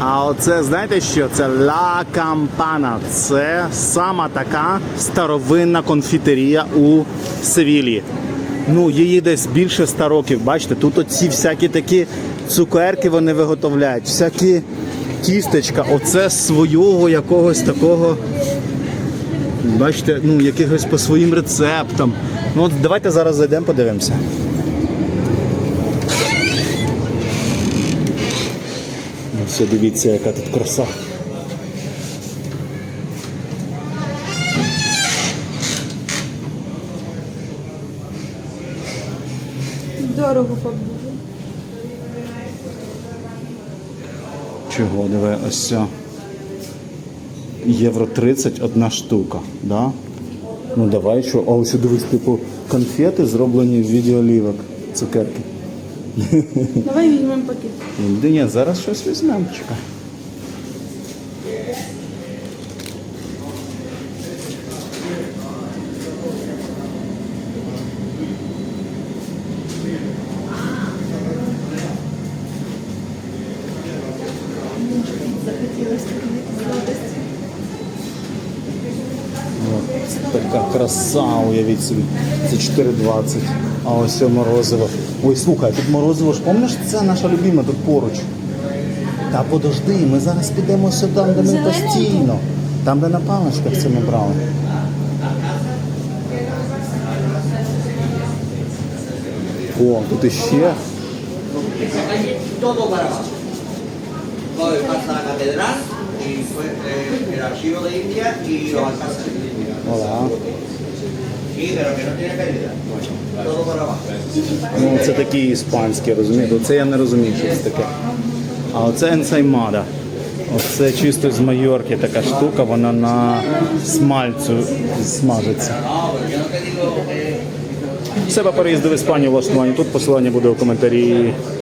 А оце знаєте що? Це Ла Кампана. Це сама така старовинна конфітерія у Севілії. Ну, її десь більше ста років. Бачите, тут оці всякі такі цукерки вони виготовляють, всякі тістечка. Оце свого якогось такого. Бачите, ну якихось по своїм рецептам. Ну от давайте зараз зайдемо, подивимося. Все, дивіться, яка тут краса. Дорого побуде. Чого, диви, ось ця. Євро 30 одна штука, да? Ну давай що. А ось дивись, типу, конфети зроблені в віді олівок. Цукерки. Давай візьмемо пакет. Ну, Да ні, зараз щось візьмемо, чекай. От, це така краса, уявіть собі. Це 4,20. А ось морозиво. Ой, слухай, тут морозиво ж пам'ятаєш, це наша любима тут поруч. Та подожди, ми зараз підемо сюди, там, де ми постійно. Там, де на паличках це ми брали. О, тут іще. todo Ну, це такі іспанські, розумієте? Оце я не розумію, що це таке. А оце енсаймада. Оце чисто з Майорки така штука, вона на смальцю смажиться. Все по переїзду в Іспанію влаштування. Тут посилання буде у коментарі.